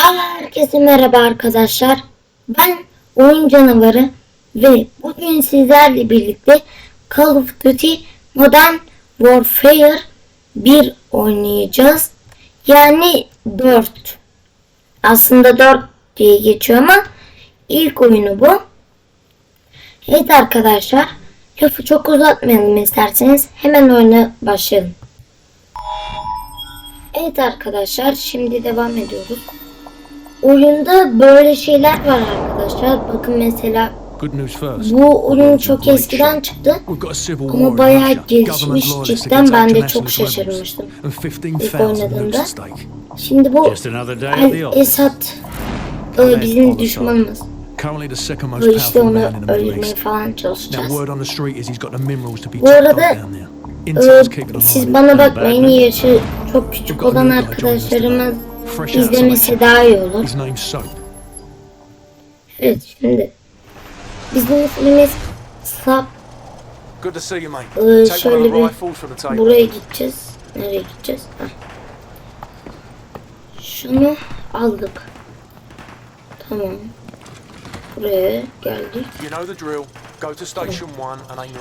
Herkese merhaba arkadaşlar. Ben oyun canavarı ve bugün sizlerle birlikte Call of Duty Modern Warfare 1 oynayacağız. Yani 4. Aslında 4 diye geçiyor ama ilk oyunu bu. Evet arkadaşlar lafı çok uzatmayalım isterseniz hemen oyuna başlayalım. Evet arkadaşlar şimdi devam ediyoruz. Oyunda böyle şeyler var arkadaşlar. Bakın mesela bu oyun çok eskiden çıktı. Ama bayağı gelişmiş cidden ben de çok şaşırmıştım. And 15,000 İlk oynadığımda. Şimdi bu. Esat e, bizim düşmanımız. Böyle işte onu öldürmeye falan çalışacağız. word on the street is he's got the minerals to be Bu arada, up down there. E, siz bana bakmayın yaşı çok küçük olan arkadaşlarımız izlemesi daha iyi olur. Evet şimdi bizim ismimiz Sap. Ee, şöyle bir buraya gideceğiz. Nereye gideceğiz? Heh. Şunu aldık. Tamam. Buraya geldik.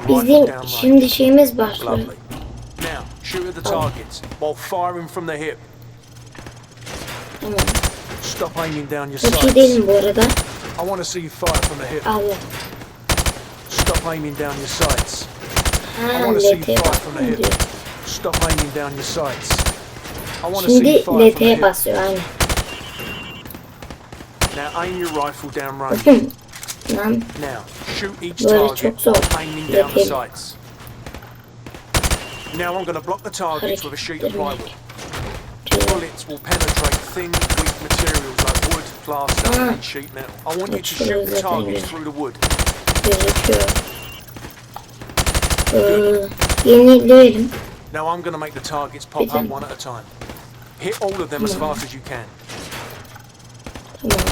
Bizim şimdi şeyimiz başlıyor. Now, shoot at the targets while firing from the hip. Tamam. Stop aiming down your Çok iyi sights. değilim bu arada. I want to see you fire from the hip. Allah. Stop aiming down your sights. Ha, I wanna see LT'ye fire from the basmıyor hip. Stop aiming down your sights. I want to see you fire from the LT'ye hip. basıyor aynen. Now aim your rifle down range. Bakın. Lan Now, shoot each Böyle target zor. while aiming down the sights. Now I'm going to block the targets with a sheet of plywood. Bullets will penetrate thin, weak materials like wood, plaster, Ah. and sheet metal. I want you to shoot the targets through the wood. Ee, yenileyelim. Now I'm going to make the targets pop Güzel. up one at a time. Hit all of them as fast as you can. Tamam.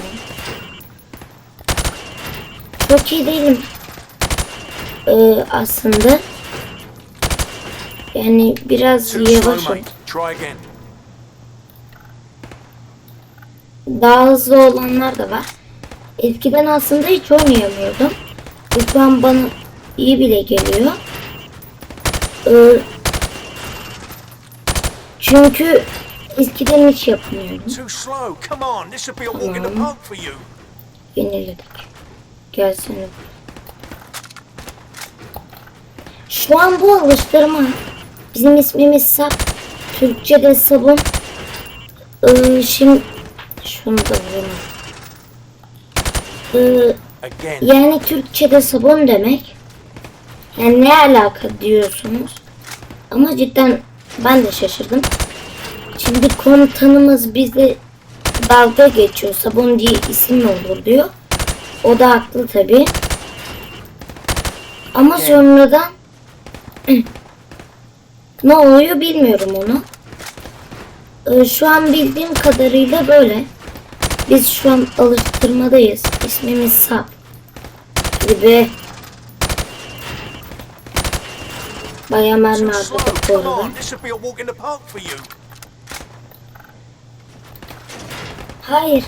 Çok iyi değilim. Ee, aslında. Yani biraz yavaşım. mate. Try again. Daha hızlı olanlar da var. Eskiden aslında hiç oynayamıyordum. Şu an bana iyi bile geliyor. Ee, çünkü eskiden hiç yapmıyordum. Tamam. Yeniledik. Gelsene. Şu an bu alıştırma. Bizim ismimiz Sap. Türkçe'de sabun. Ee, şimdi şunu da vurayım. Ee, yani Türkçe'de sabun demek. Yani ne alaka diyorsunuz. Ama cidden ben de şaşırdım. Şimdi komutanımız bize dalga geçiyor. Sabun diye isim olur diyor. O da haklı tabi. Ama sonradan ne oluyor bilmiyorum onu. Ee, şu an bildiğim kadarıyla böyle. Biz şu an alıştırmadayız. İsmimiz Sap. Hadi be. Bayağı mermi harcadık bu arada. Hayır.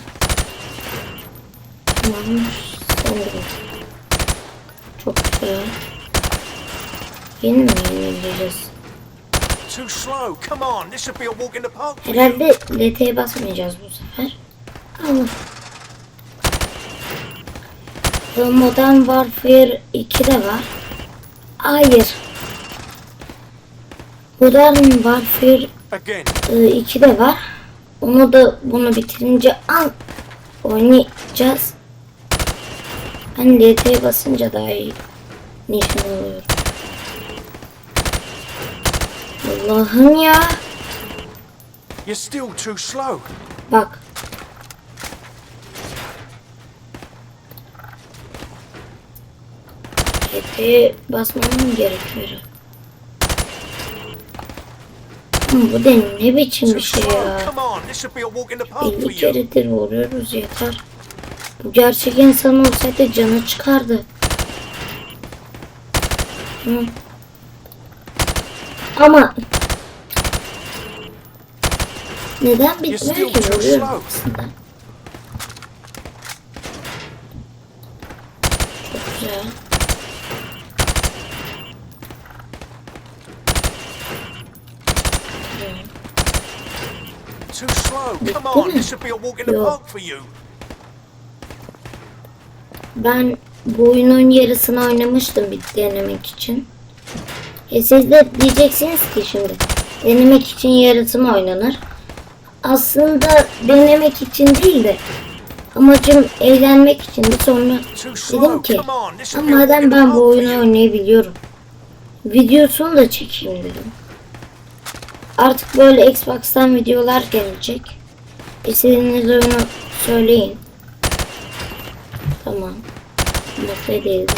Sanırım. Çok güzel. Yeni mi yenileceğiz? Herhalde LT'ye basmayacağız bu sefer. The Modern Warfare 2 de var. Hayır. Modern Warfare Again. e, 2 de var. Onu da bunu bitirince al oynayacağız. Ben LT'ye basınca daha iyi nişan alıyorum. Allah'ım ya. You're still too slow. Bak. Tepeye basmamam gerekiyor. Ama bu da ne biçim bir şey ya. Come on. This should be a walk in the park for 50 you. keredir vuruyoruz yeter. Bu gerçek insan olsaydı canı çıkardı. Hı. Ama neden bitmiyor ki vuruyorum aslında. Güzel. Güzel. Too slow. Come on, this would be a walk in the park for you. Ben bu oyunun yarısını oynamıştım bir denemek için. E siz de diyeceksiniz ki şimdi denemek için yarısı mı oynanır? Aslında denemek için değil de amacım eğlenmek için de sonra dedim ki Come on, this "Ha, would be a walk in madem ben bu oyunu oynayabiliyorum. Videosunu da çekeyim dedim. Artık böyle Xbox'tan videolar gelecek. İstediğiniz oyunu söyleyin. Tamam. Masaya değildi.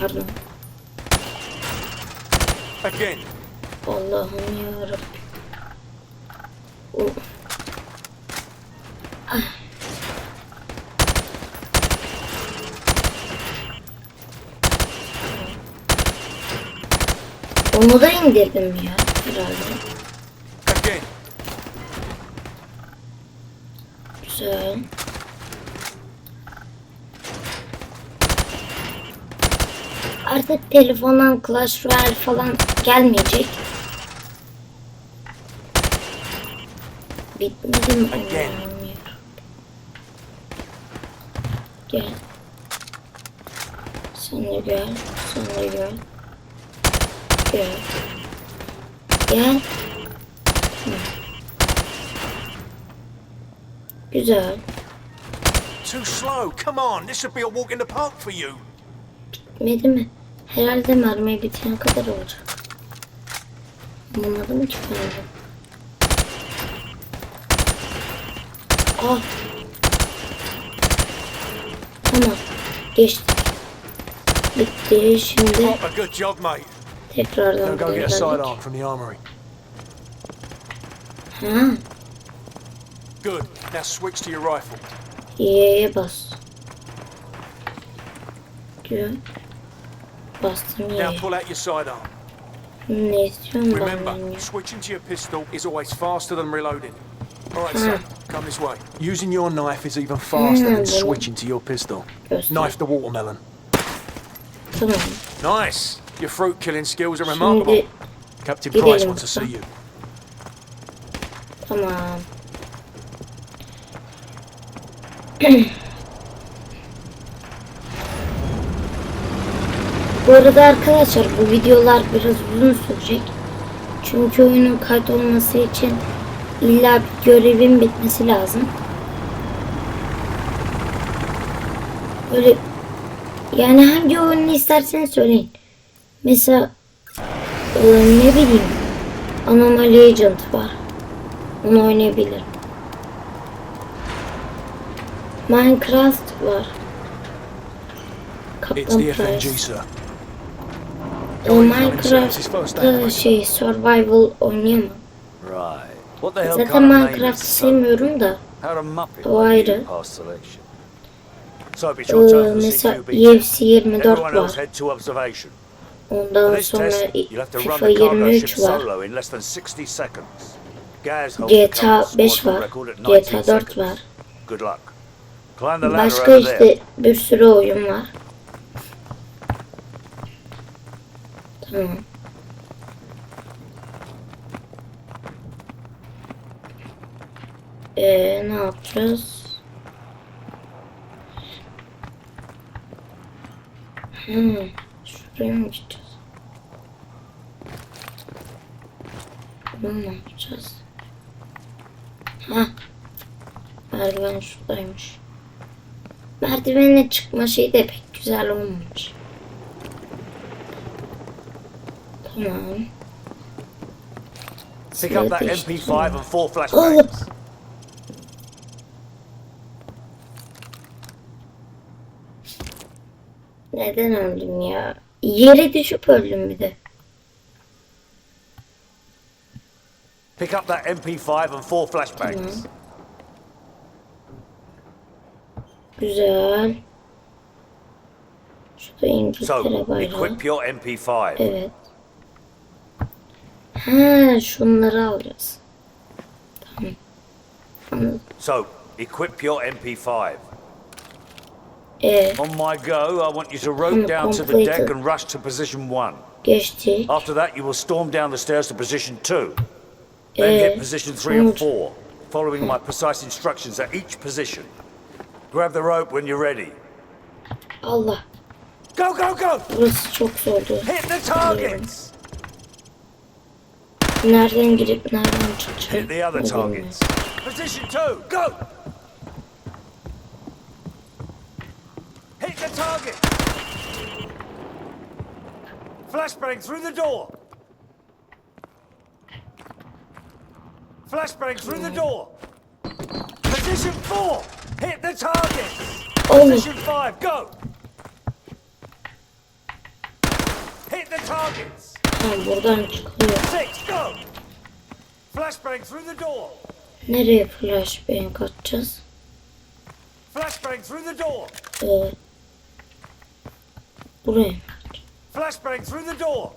Pardon. Again. Allah'ım yarabbim. Oh. Ah. Onu da indirdim ya herhalde. Again. Güzel. Artık telefondan Clash Royale falan gelmeyecek. Bitmedi mi? Gel. Sen de gel. Sen de gel. Gel. Gel. Hı. Güzel. Too slow. Come on, this would be a walk in the park for you. Bitmedi mi? Herhalde mermi bitene kadar olacak. Anlamadım ki ben. Ah. Tamam. Geçti. Bitti. Şimdi A good job, mate. tekrardan Now Good. Now switch to your rifle. Yeah, Y'ye bas. Diyor. Bastım Now pull out your sidearm. Ne istiyorsun Remember, switching to your pistol is always faster than reloading. All right, Hmm. son, come this way. Using your knife is even faster Hmm, than switching to your pistol. Knife the watermelon. Tamam. Nice. Your fruit killing skills are remarkable. Şimdi Captain gidelim Price wants to see you. Tamam. Bu arada arkadaşlar bu videolar biraz uzun sürecek. Çünkü oyunun kaydolması için illa bir görevin bitmesi lazım. Böyle yani hangi oyunu isterseniz söyleyin. Mesela e, ne bileyim Anomaly Agent var. Onu oynayabilirim. Minecraft var. It's Kaptan the FNG, Price. sir. O Minecraft'ta şey survival oynayamam. Zaten Minecraft'ı sevmiyorum da. O ayrı. Ee, mesela. UFC 24 Everyone else var. Ondan sonra FIFA the cargo 23 ship var. solo in less than 60 seconds. Gaz holds the GTA current 5 squadron var. record at 19 GTA 4 seconds. var. Başka işte bir sürü oyun var. Tamam. Ee, ne yapacağız? Hmm, şuraya mı gideceğiz? Bunu mu yapacağız? Ha, merdiven şuradaymış. Merdivene çıkma şeyi de pek güzel olmamış. Tamam. Pick up that Silah MP5 değiştirme. and four flashbangs. Neden öldüm ya? Yere düşüp öldüm bir de. Pick up that MP5 and four flashbangs. Güzel. Şurada İngiltere So, bayrağı. equip your MP5. Evet. Ha, şunları alacağız. Tamam. Anladım. So, equip your MP5. E On my go, I want you to rope down to the deck and rush to position one. geçtik. After that, you will storm down the stairs to position two. Then hit position three and four, following my precise instructions at each position. Grab the rope when you're ready. Allah Go, go, go! burası çok zordu. Hit the targets! Nereden girip nereden çıkacağım? Hit the other targets. Position two, go! Hit the target! Flashbang through the door! Flashbang through the door! Position four! Hit the target! Allah Position five, go! Hit the targets! tamam buradan çıkılıyor. Six, go! Flashbang through the door! Nereye flashbang atacağız? Flashbang through the door! Ee, buraya? Flashbang through the door!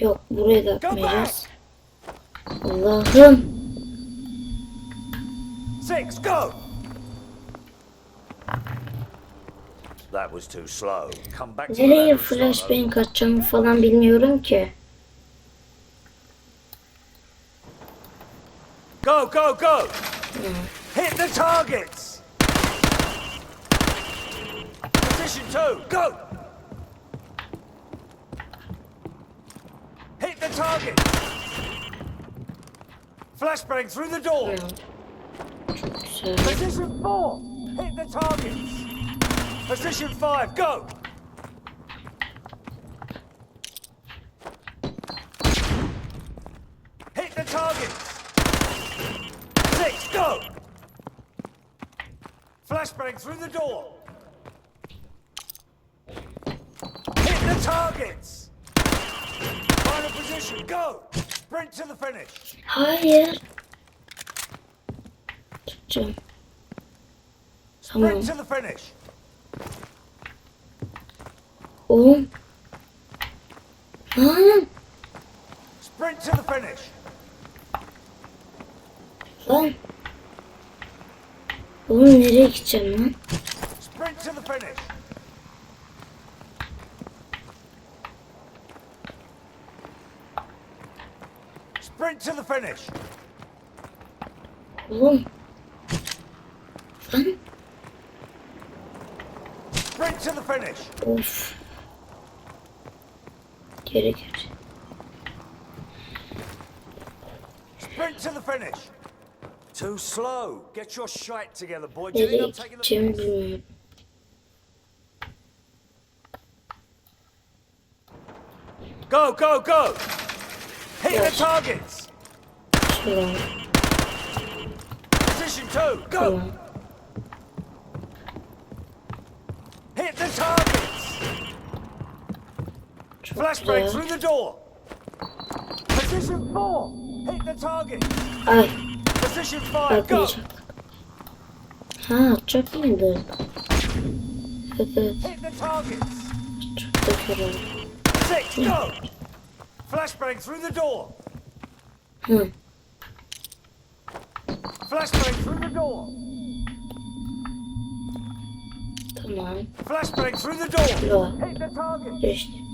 Yok buraya da atmayacağız. Allah'ım. Six, go! That was too slow. Come back to the Nereye ladder and start over. flashbang atacağımı falan bilmiyorum ki. Go, go, go! Hit the targets! Position two, go! Hit the target! Flashbang through the door! Çok Position four, hit the targets! Position five, go! Hit the targets! Six, go! Flashbang through the door! Hit the targets! Final position, go! Sprint to the finish! Hayır. Tutacağım. Tamam. Oğlum. Lan. Sprint to the finish! Lan. Oğlum nereye gideceğim lan? Sprint to the finish! Sprint to the finish! Oğlum. Sprint to the finish! Of. Geri geri. Sprint to the finish! Too slow. Get your shite together, boy. Do you think I'm taking the gideceğimi piss? bilmiyorum. Go, go, go! Hit the targets! Position two, go! Tamam. Hit the targets! Çok Flashbang güzel. through the door! Position four! Hit the target! Ay. Position five, go! Ha atacak mıydı? Evet. Hit the! Çok da. Six, go! Flashbang through the door! Hı. Flashbang through the door! Tamam. Flashbang through the door! Hit the target! Geçti.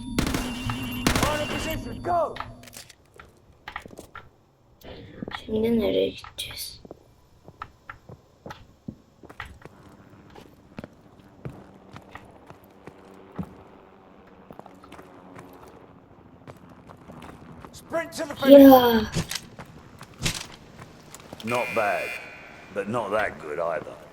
Final position, go! Şimdi nereye gideceğiz? Sprint to the finish! Not bad, but not that good either.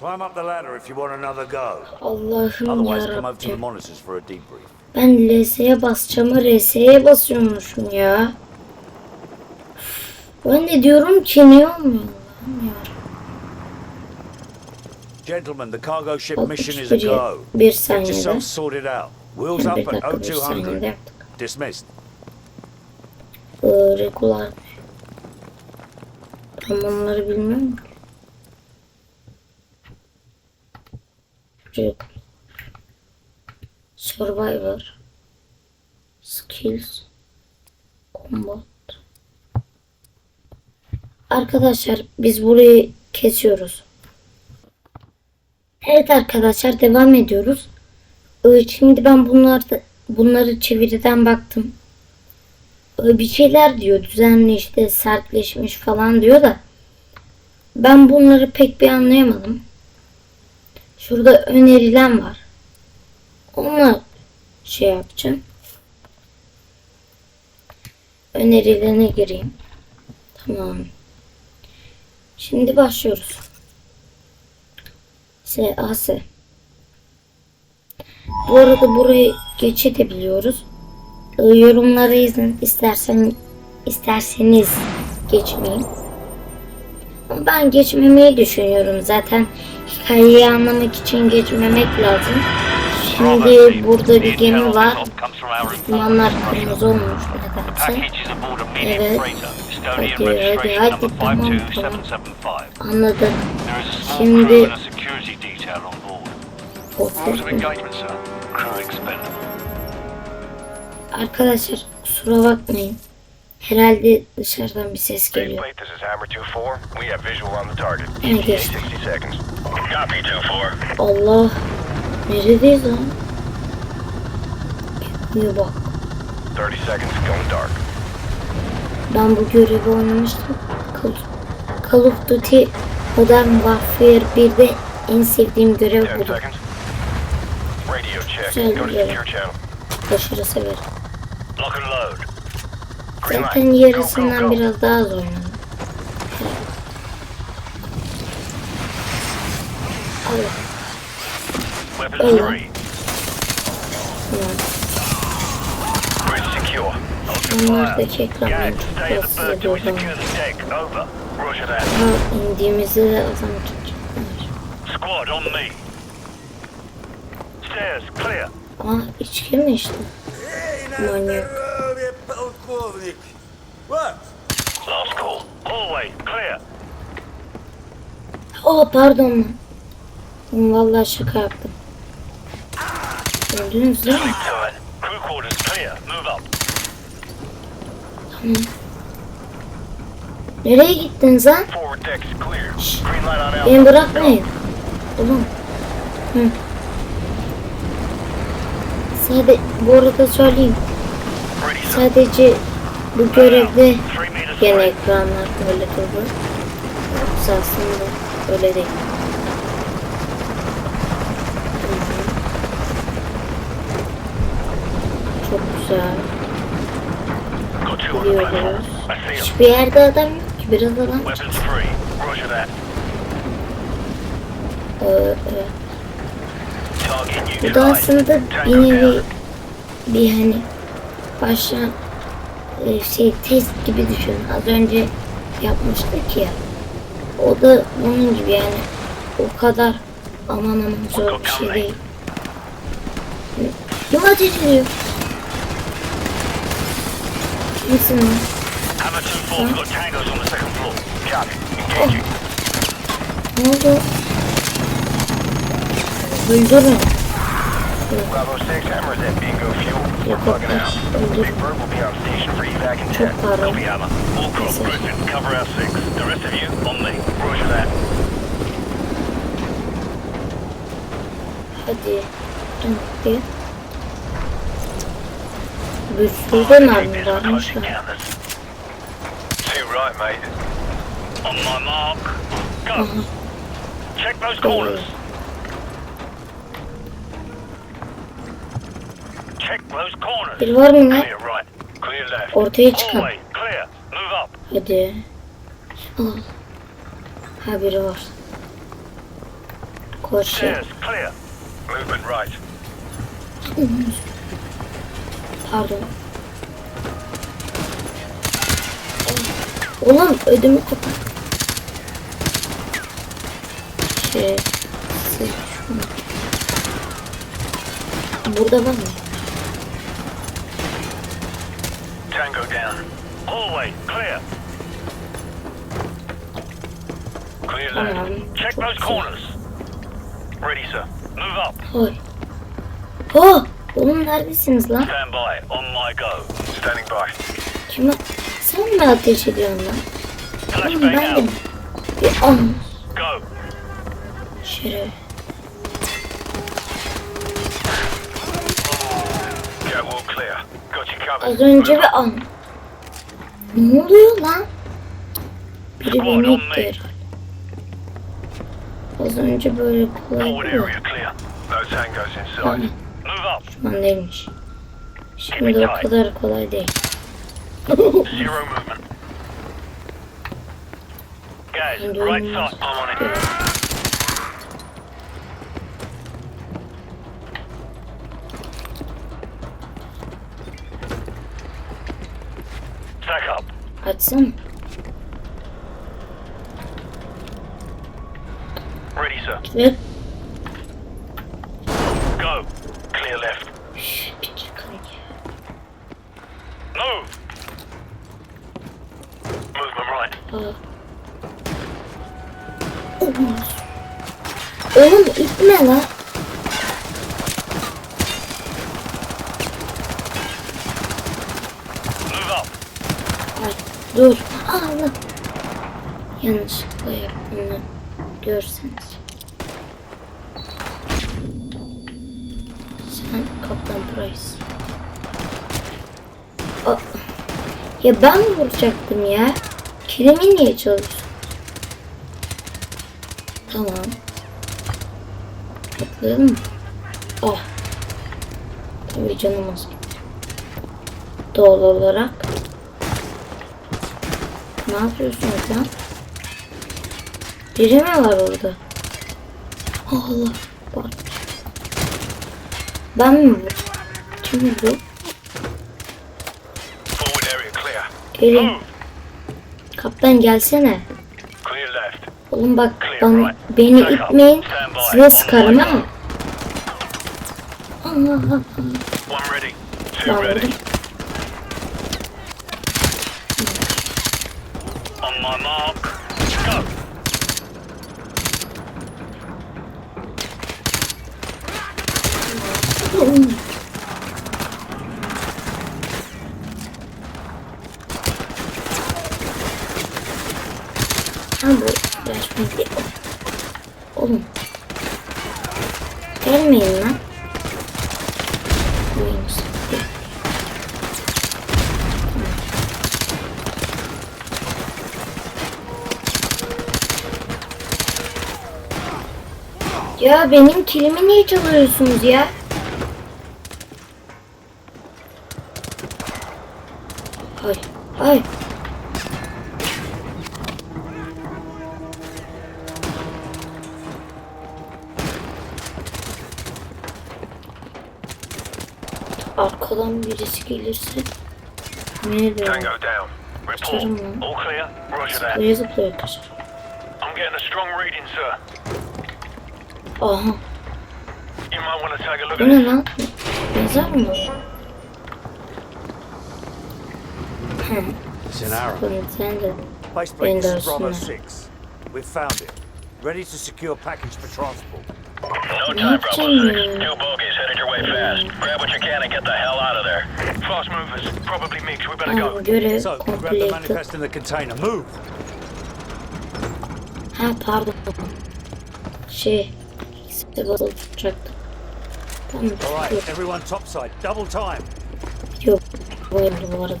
Climb up the ladder if you want another go. Allah'ım Otherwise, come over to the yarabbim. monitors for a debrief. Ben LS'ye basacağım RS'ye basıyormuşum ya. Ben de diyorum ki niye olmuyor? Ya. Gentlemen, the cargo ship mission is a go. bir Get saniyede. yourselves sorted out. Wheels up at dakika bir saniyede 0200. yaptık. Dismissed. Ee, regular. Tam onları bilmiyorum Regular. Survivor. Skills. Combat. Arkadaşlar biz burayı kesiyoruz. Evet arkadaşlar devam ediyoruz. Ee, Şimdi ben bunları bunları çeviriden baktım. Ee, Bir şeyler diyor düzenli işte sertleşmiş falan diyor da ben bunları pek bir anlayamadım. Şurada önerilen var. Ona şey yapacağım. Önerilerine gireyim. Tamam. Şimdi başlıyoruz. SAS. Bu arada burayı geçebiliyoruz. Ee, Yorumlara izin istersen isterseniz geçmeyeyim. Ama Ben geçmemeyi düşünüyorum zaten. Hikayeyi anlamak için geçmemek lazım. Şimdi burada bir gemi var. Dumanlar kırmızı olmuş nedense. Evet. Hadi hadi hadi tamam tamam. Anladım. Şimdi. Arkadaşlar kusura bakmayın. Herhalde dışarıdan bir ses geliyor. Faceplate, this is Hammer 2-4. We have visual on the target. Evet geçti. 60 seconds. Copy 2-4. Allah. Neredeyiz lan? Gitmiyor bak. 30 seconds, going dark. Ben bu görevi oynamıştım. Call, Call of Duty Modern Warfare 1'de en sevdiğim 10 görev budur. Güzel bir channel. Aşırı severim. Zaten yarısından biraz daha az oynadım. Weapons Öyle. fire. ekranları Gag, çok indiğimizde de adam tutacaklar. Aa içki mi içti? Manyak. What? Last call. Hallway clear. Oh pardon Vallahi şaka yaptım. Gördünüz değil mi? Sleep tight. Crew quarters clear. Move up. Nereye gittiniz lan? Şşş. Beni bırakmayın. Oğlum. Hı. Sadece bu arada söyleyeyim. Sadece bu görevde gene ekranlar böyle durdu. Yoksa aslında öyle değil. Çok güzel. Gidiyoruz. Hiçbir yerde adam yok ki. Biraz adam. Ee, Bu da aslında bir nevi bir hani baştan e, şey test gibi düşün. Az önce yapmıştık ya. O da bunun gibi yani. O kadar aman aman zor bir şey değil. Kim ateş ediyor? Kimsin lan? Hammer 2-4's got tangos on the second floor. Copy. Engaging. Ne oldu? Öldürün. Bravo 6, Hammer's at bingo fuel. We're bugging out. Big Bird will be on station for evac in 10. Copy, Hammer. All Yes. Griffin. Cover our 6. The rest of you, on me. Roger that. Hadi. Hadi. Bir sürü mermi varmış da. Too right, mate. On my mark. Go. Check those corners. Bir var mı lan? Ortaya çıkan. Hadi. Al. Ha biri var. Koş ya. Pardon. Oğlum ödümü kapat. Şey. Burada var mı? hallway. Clear. Clear left. Check those corners. Ready, sir. Move up. Hayır. Oh! Oğlum neredesiniz lan? Stand by. On my go. Standing by. Kime? Sen mi ateş ediyorsun lan? Oğlum ben de... Bir an. Go. Şeref. Az önce bir an. Ne oluyor lan? Biri beni itti herhalde. Az önce böyle kolay inside. Tamam. Şu an değilmiş. Şimdi o kadar kolay değil. Zero movement. Guys, right side. I'm on it. Evet. Stack up. Açsana. Ready, sir. Ve Go. Clear left. Üf, bir çıkın ya. Move. Movement right. Aa. Olmaz. Oğlum itme lan. Move up. Ay, dur. Allah. Yanlışlıkla yaptığını görseniz. Sen Kaptan Price. Aa, Ya ben vuracaktım ya. Kilimi niye çalıyorsun? Tamam. Atlayalım mı? Ah. Tabii canım az gitti. Doğal olarak. Ne yapıyorsunuz lan? Biri mi var orada? Allah bak. Ben mi? Kim bu? Gelin. Kaptan gelsene. Oğlum bak bana, beni itmeyin. Size sıkarım ha. Allah Allah. Ben vurdum. On my mark. Go. Ha bu flashbang değil. Oğlum. Gelmeyin lan. Oyunuz. Ya benim kilimi niye çalıyorsunuz ya? Ay, ay. Arkadan birisi gelirse ne diyor? Tango down. Report. Kaçarım lan. All clear? Roger that. Buraya zıplıyor kaçar. I'm getting a strong reading, sir. Aha. You might want to take a look Bu at ne this. lan? Mezar mı? Hı. It's an arrow. Bunu sen de. Base Ben plate, is Bravo aslında. 6. We've found it. Ready to secure package for transport. No time, Bravo 6. ya? Two bogies headed your way fast. Grab what you can and get the hell out of there. Fast movers. Probably mix. We better Tamam go. görev So, grab the completed. manifest in the container. Move! Ha pardon. Şey. İkisi basılı tutacaktım. Tamam. Alright, Yok, everyone topside. Double time. yok. Bu oyundu bu arada.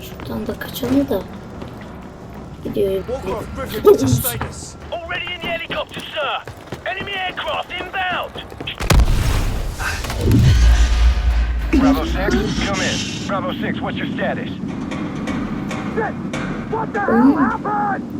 Şuradan da kaçalım da. Gidiyor. Walker Griffin, what's your status? Already in the helicopter, sir. Enemy aircraft inbound. Bravo 6, come in. Bravo 6, what's your status? What the hell happened?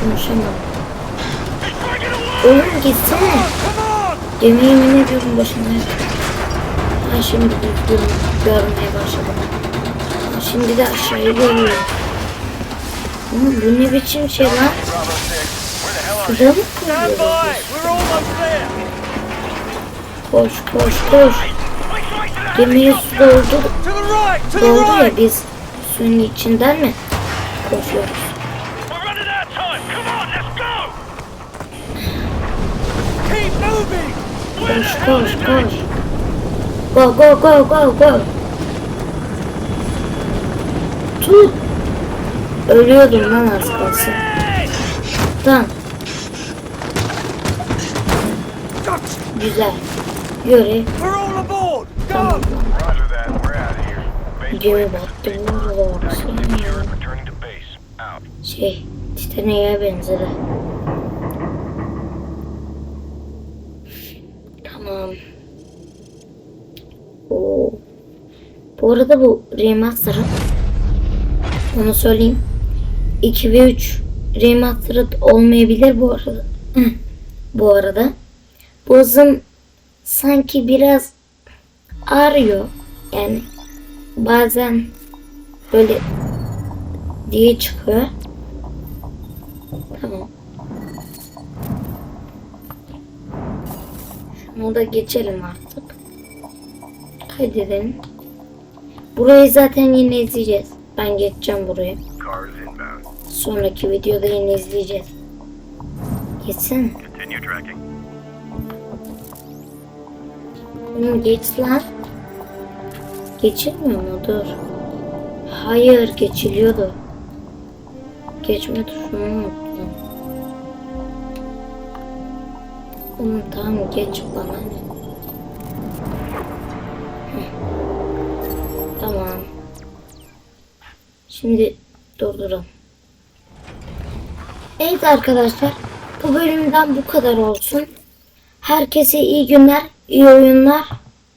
Konuşamam. Breaking away. Oğlum gitsene. Come on. Gemi yemin ediyorum başına. Ha şimdi düzgün görmeye başladım. Şimdi de aşağıyı görüyorum. Oğlum bu ne biçim şey lan? Bravo 6, where the hell are you? Şurada mı. Koş koş koş. Gemiyi doldu, doldu ya biz suyun içinden mi koşuyoruz? Koş koş koş. Go go go go go. Tut. Ölüyordum lan az kalsın. Tamam güzel. Göre tamam. Go! Roger that. We're out of here. Base Gemi plane. battı. Vurdu baksana. Secure. Returning to base. Out. Şey Titanic'e benzedi. Tamam. Oo. Bu arada bu remaster'ı onu söyleyeyim. 2 ve 3 remastered olmayabilir bu arada. Bu arada. Bu hızım sanki biraz ağrıyor. Yani bazen böyle diye çıkıyor. Tamam. Şunu da geçelim artık. Kaydedelim. Burayı zaten yine izleyeceğiz. Ben geçeceğim inbound. Sonraki videoda yine izleyeceğiz. Geçsene. Oğlum geç lan. Geçilmiyor mu? Dur. Hayır geçiliyordu. Geçme tuşunu unuttum. Oğlum tamam geç bana ne? Şimdi durduralım. Evet arkadaşlar. Bu bölümden bu kadar olsun. Herkese iyi günler, iyi oyunlar.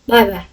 Bay bay.